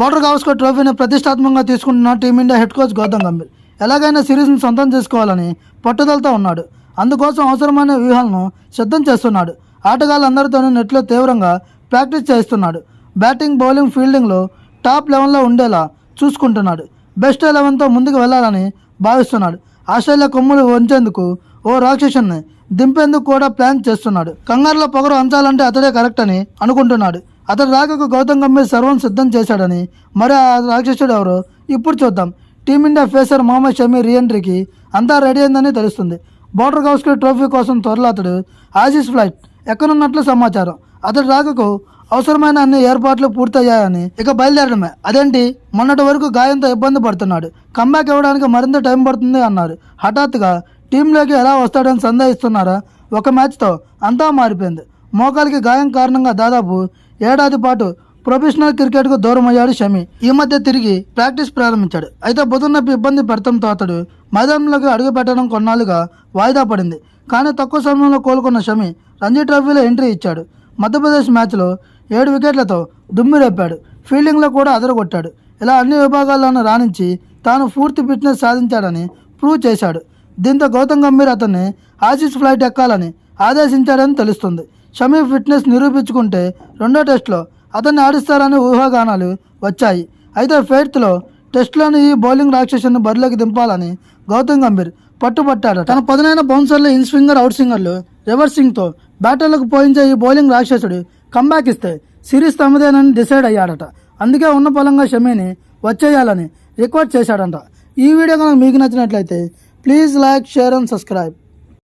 Border Gavaskar ట్రోఫీని ప్రతిష్టాత్మకంగా తీసుకుంటున్న team India head coach Gautam Gambhir. ఎలాగైనా సిరీస్ని సొంతం చేసుకోవాలని పట్టుదలతో ఉన్నాడు. అందుకోసం అవసరమైన వ్యూహాలను సిద్ధం చేస్తున్నాడు. ఆటగాళ్ళందరితోనూ నెట్లో తీవ్రంగా ప్రాక్టీస్ చేస్తున్నాడు బ్యాటింగ్ బౌలింగ్ ఫీల్డింగ్లో టాప్ లెవెన్లో ఉండేలా చూసుకుంటున్నాడు. బెస్ట్ ఎలెవెన్తో ముందుకు వెళ్ళాలని భావిస్తున్నాడు. ఆస్ట్రేలియా కొమ్ములు వంచేందుకు ఓ రాక్షసుని దింపేందుకు కూడా ప్లాన్ చేస్తున్నాడు. కంగారులో పొగరు అంచాలంటే అతడే కరెక్ట్ అని అనుకుంటున్నాడు. అతడి రాకకు గౌతమ్ గంభీర్ సర్వం సిద్ధం చేశాడని మరి ఆ రాక్షసుడు ఎవరు? ఇప్పుడు చూద్దాం. Team India pacer Mohammed Shami రీఎంట్రీకి అంతా రెడీ అయిందని తెలుస్తుంది. బోర్డర్ గౌస్కర్ ట్రోఫీ కోసం త్వరలో అతడు ఆజీస్ ఫ్లైట్ ఎక్కనున్నట్లు సమాచారం. అతడి రాకకు అవసరమైన అన్ని ఏర్పాట్లు పూర్తయ్యాయని ఇక బయలుదేరడమే. అదేంటి? మొన్నటి వరకు గాయంతో ఇబ్బంది పడుతున్నాడు. కంబ్యాక్ ఇవ్వడానికి మరింత టైం పడుతుంది అన్నారు. హఠాత్తుగా టీంలోకి ఎలా వస్తాడని సందేహిస్తున్నారా? ఒక మ్యాచ్తో అంతా మారిపోయింది. మోకాలికి గాయం కారణంగా దాదాపు ఏడాది పాటు ప్రొఫెషనల్ క్రికెట్కు దూరమయ్యాడు షమి. ఈ మధ్య తిరిగి ప్రాక్టీస్ ప్రారంభించాడు. అయితే బుధం ఇబ్బంది పెడతంతో అతడు మైదానంలోకి అడుగుపెట్టడం కొన్నాళ్ళుగా వాయిదా పడింది. కానీ తక్కువ సమయంలో కోలుకున్న షమి రంజీ ట్రోఫీలో ఎంట్రీ ఇచ్చాడు. మధ్యప్రదేశ్ మ్యాచ్లో ఏడు వికెట్లతో దుమ్మి రేపాడు. ఫీల్డింగ్లో కూడా అదరగొట్టాడు. ఇలా అన్ని విభాగాల్లోనూ రాణించి తాను పూర్తి ఫిట్నెస్ సాధించాడని ప్రూవ్ చేశాడు. దీంతో గౌతమ్ గంభీర్ అతన్ని ఆసీస్ ఫ్లైట్ ఎక్కాలని ఆదేశించాడని తెలుస్తుంది. షమీ ఫిట్నెస్ నిరూపించుకుంటే రెండో టెస్ట్లో అతన్ని ఆడిస్తారని ఊహాగానాలు వచ్చాయి. అయితే ఫెయిత్లో టెస్ట్లోని ఈ బౌలింగ్ రాక్షసుని బరిలోకి దింపాలని గౌతమ్ గంభీర్ పట్టుబట్టాడు తన పదునైన బౌన్సర్లు ఇన్ స్వింగర్ అవుట్ స్వింగర్లు రివర్సింగ్తో బ్యాటర్లకు పోయించే ఈ బౌలింగ్ రాక్షసుడు కంబ్యాక్ ఇస్తే సిరీస్ తమదేనని డిసైడ్ అయ్యాడట. అందుకే ఉన్న పొలంగా షమీని వచ్చేయాలని రికార్డ్ చేశాడంట. ఈ వీడియో కనుక మీకు నచ్చినట్లయితే please like share and subscribe